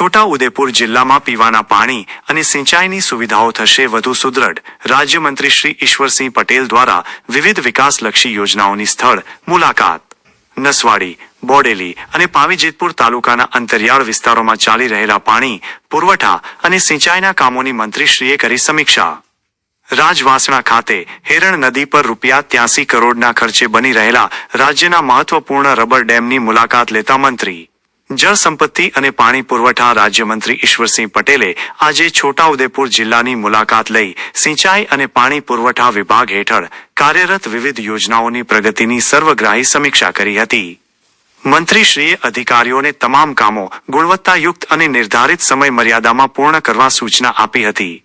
છોટા ઉદેપુર જિલ્લામાં પીવાના પાણી અને સિંચાઈની સુવિધાઓ થશે વધુ સુદ્રઢ. રાજ્યમંત્રી શ્રી ઈશ્વરસિંહ પટેલ દ્વારા વિવિધ વિકાસલક્ષી યોજનાઓની સ્થળ મુલાકાત. નસવાડી, બોડેલી અને પાવીજેતપુર તાલુકાના અંતરિયાળ વિસ્તારોમાં ચાલી રહેલા પાણી, પુરવઠા અને સિંચાઈના કામોની મંત્રીશ્રીએ કરી સમીક્ષા. રાજવાસણા ખાતે હેરણ નદી પર રૂપિયા ત્યાસી કરોડના ખર્ચે બની રહેલા રાજ્યના મહત્વપૂર્ણ રબર ડેમની મુલાકાત લેતા મંત્રી. જળ સંપત્તિ અને પાણી પુરવઠા રાજ્યમંત્રી ઈશ્વરસિંહ પટેલે આજે છોટાઉદેપુર જિલ્લાની મુલાકાત લઈ સિંચાઈ અને પાણી પુરવઠા વિભાગ હેઠળ કાર્યરત વિવિધ યોજનાઓની પ્રગતિની સર્વગ્રાહી સમીક્ષા કરી હતી. મંત્રીશ્રીએ અધિકારીઓને તમામ કામો ગુણવત્તાયુક્ત અને નિર્ધારિત સમય મર્યાદામાં પૂર્ણ કરવા સૂચના આપી હતી.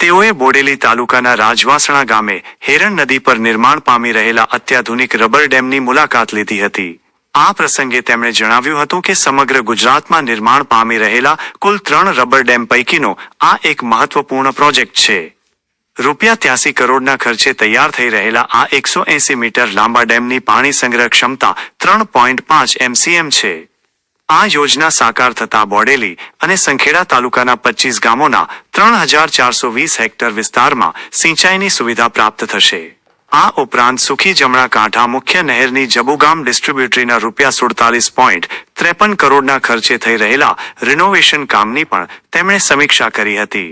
તેઓએ બોડેલી તાલુકાના રાજવાસણા ગામે હેરણ નદી પર નિર્માણ પામી રહેલા અત્યાધુનિક રબર ડેમની મુલાકાત લીધી હતી. આ પ્રસંગે તેમણે જણાવ્યું હતું કે સમગ્ર ગુજરાતમાં નિર્માણ પામી રહેલા કુલ ત્રણ રબર ડેમ પૈકીનો આ એક મહત્વપૂર્ણ પ્રોજેક્ટ છે. રૂપિયા ત્યાસી કરોડના ખર્ચે તૈયાર થઈ રહેલા આ એકસો એસી મીટર લાંબા ડેમની પાણી સંગ્રહ ક્ષમતા ત્રણ પોઈન્ટ પાંચ એમસીએમ છે. આ યોજના સાકાર થતા બોડેલી અને સંખેડા તાલુકાના પચીસ ગામોના ત્રણ હજાર ચારસો વીસ હેક્ટર વિસ્તારમાં સિંચાઈની સુવિધા પ્રાપ્ત થશે. આ ઉપરાંત સુખી જમણા કાંઠા મુખ્ય નહેરની જબુગામ ડિસ્ટ્રીબ્યુટરીના રૂપિયા સુડતાલીસ પોઈન્ટ ત્રેપન કરોડના ખર્ચે થઈ રહેલા રિનોવેશન કામની પણ તેમણે સમીક્ષા કરી હતી.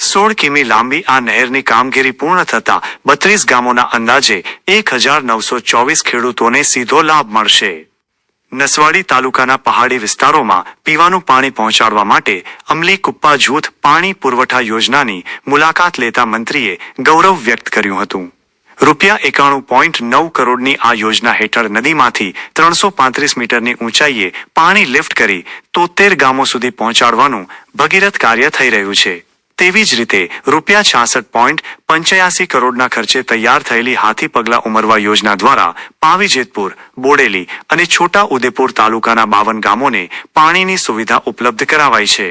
સોળ કિમી લાંબી આ નહેરની કામગીરી પૂર્ણ થતા બત્રીસ ગામોના અંદાજે એક હજાર નવસો ચોવીસ ખેડૂતોને સીધો લાભ મળશે. નસવાડી તાલુકાના પહાડી વિસ્તારોમાં પીવાનું પાણી પહોંચાડવા માટે અમલી કુપ્પા જૂથ પાણી પુરવઠા યોજનાની મુલાકાત લેતા મંત્રીએ ગૌરવ વ્યક્ત કર્યું હતું. રૂપિયા એકાણું પોઈન્ટ નવ કરોડની આ યોજના હેઠળ નદીમાંથી ત્રણસો પાંત્રીસ મીટરની ઊંચાઈએ પાણી લિફ્ટ કરી તોતેર ગામો સુધી પહોંચાડવાનું ભગીરથ કાર્ય થઈ રહ્યું છે. તેવી જ રીતે રૂપિયા છાસઠ પોઈન્ટ પંચ્યાસી કરોડના ખર્ચે તૈયાર થયેલી હાથી પગલા ઉમરવા યોજના દ્વારા પાવીજેતપુર, બોડેલી અને છોટા ઉદેપુર તાલુકાના બાવન ગામોને પાણીની સુવિધા ઉપલબ્ધ કરાવાઈ છે.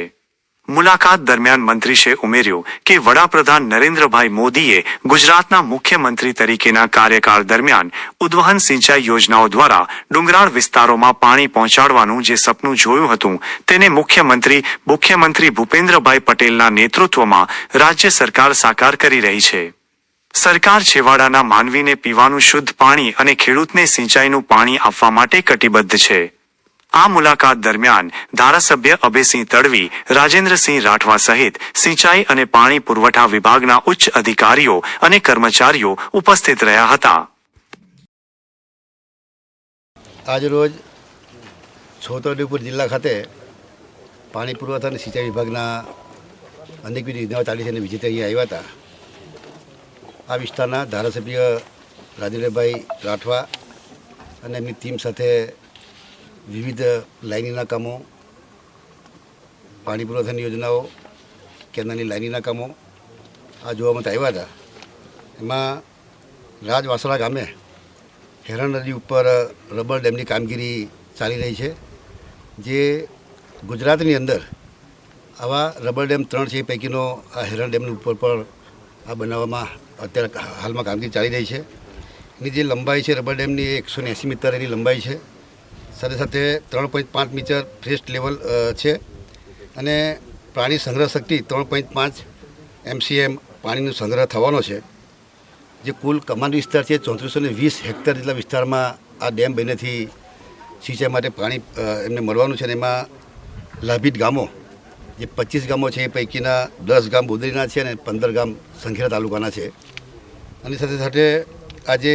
મુલાકાત દરમિયાન મંત્રીશે ઉમેર્યું કે વડાપ્રધાન નરેન્દ્રભાઈ મોદીએ ગુજરાતના મુખ્યમંત્રી તરીકેના કાર્યકાળ દરમિયાન ઉદ્વહન સિંચાઈ યોજનાઓ દ્વારા ડુંગરાળ વિસ્તારોમાં પાણી પહોંચાડવાનું જે સપનું જોયું હતું, તેને મુખ્યમંત્રી મુખ્યમંત્રી ભૂપેન્દ્રભાઈ પટેલના નેતૃત્વમાં રાજ્ય સરકાર સાકાર કરી રહી છે. સરકાર છેવાડાના માનવીને પીવાનું શુદ્ધ પાણી અને ખેડૂતને સિંચાઈનું પાણી આપવા માટે કટિબદ્ધ છે. આ મુલાકાત દરમિયાન ધારાસભ્ય અભયસિંહ તડવી, રાજેન્દ્રસિંહ રાઠવા સહિત સિંચાઈ અને પાણી પુરવઠા વિભાગના ઉચ્ચ અધિકારીઓ અને કર્મચારીઓ ઉપસ્થિત રહ્યા હતા. આજરોજ છોતરડીપુર જિલ્લા ખાતે પાણી પુરવઠા અને સિંચાઈ વિભાગના અનેકવિધ યોજનાઓ ચાલી છે અને વિજેતા અહીંયા આવ્યા હતા. આ વિસ્તારના ધારાસભ્ય રાજેન્દ્રભાઈ રાઠવા અને એમની ટીમ સાથે વિવિધ લાઇનીના કામો, પાણી પુરવઠાની યોજનાઓ, કેનાલની લાઇનીના કામો આ જોવા માટે આવ્યા હતા. એમાં રાજવાસરા ગામે હેરણ નદી ઉપર રબર ડેમની કામગીરી ચાલી રહી છે, જે ગુજરાતની અંદર આવા રબર ડેમ ત્રણ છે એ પૈકીનો આ હેરણ ડેમની ઉપર પણ આ બનાવવામાં અત્યારે હાલમાં કામગીરી ચાલી રહી છે. એની જે લંબાઈ છે રબર ડેમની એકસો એંસી મીટર એની લંબાઈ છે. સાથે સાથે ત્રણ પોઈન્ટ પાંચ મીટર ફ્રેસ્ટ લેવલ છે. અને પ્રાણી સંગ્રહ શક્તિ ત્રણ પોઈન્ટ પાંચ એમસીએમ પાણીનો સંગ્રહ થવાનો છે. જે કુલ કમાન્ડ વિસ્તાર છે, ચોત્રીસો ને વીસ હેક્ટર જેટલા વિસ્તારમાં આ ડેમ બનેથી સિંચાઈ માટે પાણી એમને મળવાનું છે અને એમાં લાભિત ગામો, જે પચીસ ગામો છે, એ પૈકીના દસ ગામ બોદરીના છે અને પંદર ગામ સંખેડા તાલુકાના છે. અને સાથે સાથે આજે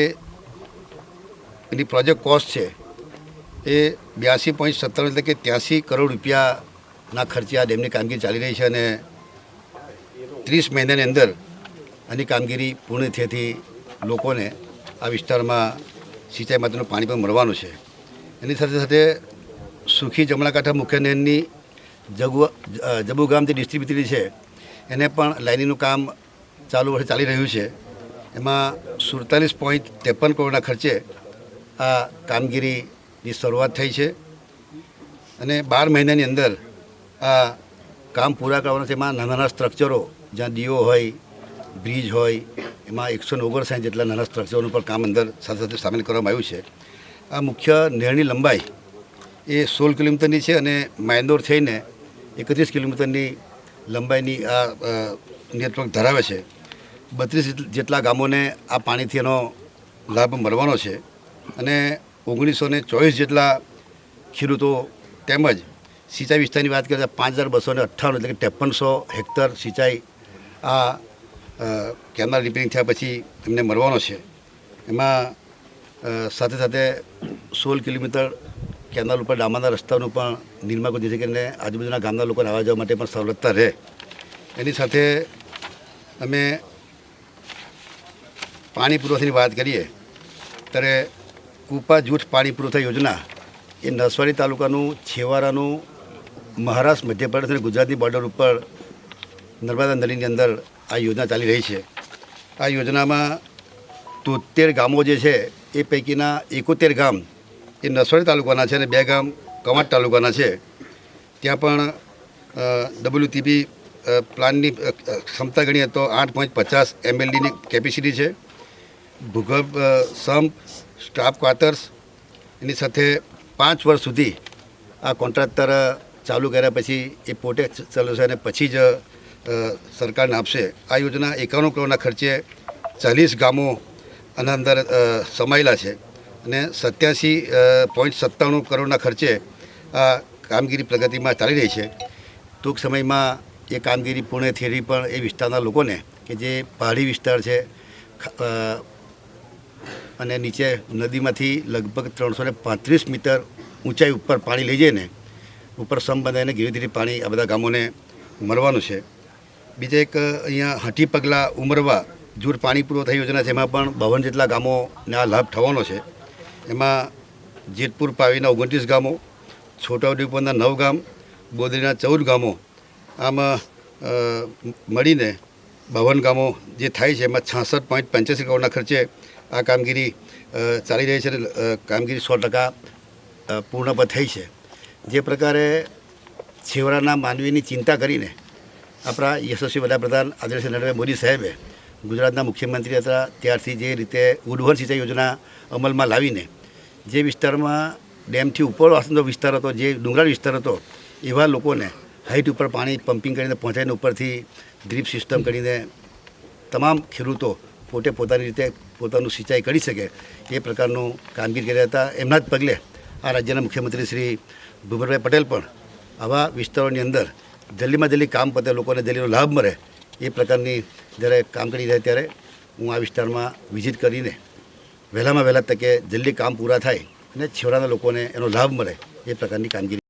એની પ્રોજેક્ટ કોસ્ટ છે એ બ્યાસી પોઈન્ટ સત્તર એટલે કે ત્યાંસી કરોડ રૂપિયાના ખર્ચે આ ડેમની કામગીરી ચાલી રહી છે અને ત્રીસ મહિનાની અંદર આની કામગીરી પૂર્ણ થયેથી લોકોને આ વિસ્તારમાં સિંચાઈ માટેનું પાણી પણ મળવાનું છે. એની સાથે સાથે સુખી જમણાકાંઠા મુખ્ય નહેરની જગુ જબુગામ જે ડિસ્ટ્રીબ્યુટરી છે, એને પણ લાઇનીનું કામ ચાલુ વર્ષે ચાલી રહ્યું છે. એમાં સુડતાલીસ પોઈન્ટ ત્રેપન કરોડના ખર્ચે આ કામગીરીની શરૂઆત થઈ છે. અને બાર મહિનાની અંદર આ કામ પૂરા કરવાના છે. એમાં નાના નાના સ્ટ્રક્ચરો જ્યાં દીવો હોય, બ્રિજ હોય, એમાં એકસો ને ઓગણસાઠ જેટલા નાના સ્ટ્રક્ચરોનું પણ કામ અંદર સાથે સાથે સામેલ કરવામાં આવ્યું છે. આ મુખ્ય નહેરની લંબાઈ એ સોળ કિલોમીટરની છે અને માયંદોર થઈને એકત્રીસ કિલોમીટરની લંબાઈની આ નેટવર્ક ધરાવે છે. બત્રીસ જેટલા ગામોને આ પાણીથી એનો લાભ મળવાનો છે. અને ઓગણીસો ને ચોવીસ જેટલા ખેડૂતો તેમજ સિંચાઈ વિસ્તારની વાત કરીએ તો પાંચ હજાર બસો ને અઠ્ઠાણું એટલે કે ત્રેપનસો હેક્ટર સિંચાઈ આ કેનાલ રિપેરિંગ થયા પછી એમને મળવાનો છે. એમાં સાથે સાથે સોળ કિલોમીટર કેનાલ ઉપર ડામરના રસ્તાનું પણ નિર્માણ કરી દીધું કરીને આજુબાજુના ગામના લોકોને આવવા જવા માટે પણ સવલતતા રહે. એની સાથે અમે પાણી પુરવઠાની વાત કરીએ, ત્યારે કૂપા જૂથ પાણી પુરવઠા યોજના એ નસવાડી તાલુકાનું છેવાડાનું મહારાષ્ટ્ર, મધ્યપ્રદેશ અને ગુજરાતની બોર્ડર ઉપર નર્મદા નદીની અંદર આ યોજના ચાલી રહી છે. આ યોજનામાં તોતેર ગામો જે છે એ પૈકીના એકોતેર ગામ એ નસવાડી તાલુકાના છે અને બે ગામ કવાંટ તાલુકાના છે. ત્યાં પણ ડબલ્યુટીપી પ્લાનની ક્ષમતા ગણીએ તો આઠ પોઈન્ટ પચાસ એમએલડીની કેપેસિટી છે. ભૂગર્ભ સંપ સ્ટાફ ક્વાર્ટર્સ, એની સાથે પાંચ વર્ષ સુધી આ કોન્ટ્રાક્ટર ચાલુ કર્યા પછી એ પોતે ચાલુ ચલાવશે અને પછી જ સરકારને આપશે. આ યોજના એકાણું કરોડના ખર્ચે ચાલીસ ગામો આના અંદર સમાયેલા છે અને સત્યાસી પોઈન્ટ સત્તાણું કરોડના ખર્ચે આ કામગીરી પ્રગતિમાં ચાલી રહી છે. ટૂંક સમયમાં એ કામગીરી પૂર્ણ થયેલી પણ એ વિસ્તારના લોકોને કે જે પહાડી વિસ્તાર છે અને નીચે નદીમાંથી લગભગ ત્રણસો ને પાંત્રીસ મીટર ઊંચાઈ ઉપર પાણી લઈ જઈને ઉપર સમ બંધાઈને ધીરે ધીરે પાણી આ બધા ગામોને મળવાનું છે. બીજા એક અહીંયા હાટી પગલાં ઉમરવા જૂર પાણી પુરવઠા યોજના છે, એમાં પણ બાવન જેટલા ગામોને આ લાભ થવાનો છે. એમાં જેતપુર પાવીના ઓગણત્રીસ ગામો, છોટાઉદેપુરના નવ ગામ બોદરીના ચૌદ ગામો, આમ મળીને બાવન ગામો જે થાય છે, એમાં છાસઠ પોઈન્ટ પંચ્યાસી કરોડના ખર્ચે આ કામગીરી ચાલી રહી છે અને કામગીરી સો ટકા પૂર્ણ પણ થઈ છે. જે પ્રકારે છેવાડાના માનવીની ચિંતા કરીને આપણા યશસ્વી વડાપ્રધાન આદર્શ નરેન્દ્ર મોદી સાહેબે ગુજરાતના મુખ્યમંત્રી હતા, ત્યારથી જે રીતે ઉડવન સિંચાઈ યોજના અમલમાં લાવીને જે વિસ્તારમાં ડેમથી ઉપરવાસનો વિસ્તાર હતો, જે ડુંગરાળ વિસ્તાર હતો, એવા લોકોને હાઇટ ઉપર પાણી પમ્પિંગ કરીને પહોંચાડીને ઉપરથી ડ્રીપ સિસ્ટમ કરીને તમામ ખેડૂતો પોતે પોતાની રીતે પોતાનું સિંચાઈ કરી શકે એ પ્રકારનું કામગીરી કર્યા હતા. એમના જ પગલે આ રાજ્યના મુખ્યમંત્રી શ્રી ભૂપેન્દ્રભાઈ પટેલ પણ આવા વિસ્તારોની અંદર જલ્દીમાં જલ્દી કામ પતે, લોકોને જલ્દીનો લાભ મળે એ પ્રકારની જ્યારે કામ કરી રહ્યા ત્યારે હું આ વિસ્તારમાં વિઝિટ કરીને વહેલામાં વહેલા તકે જલ્દી કામ પૂરા થાય અને છેવાડાના લોકોને એનો લાભ મળે એ પ્રકારની કામગીરી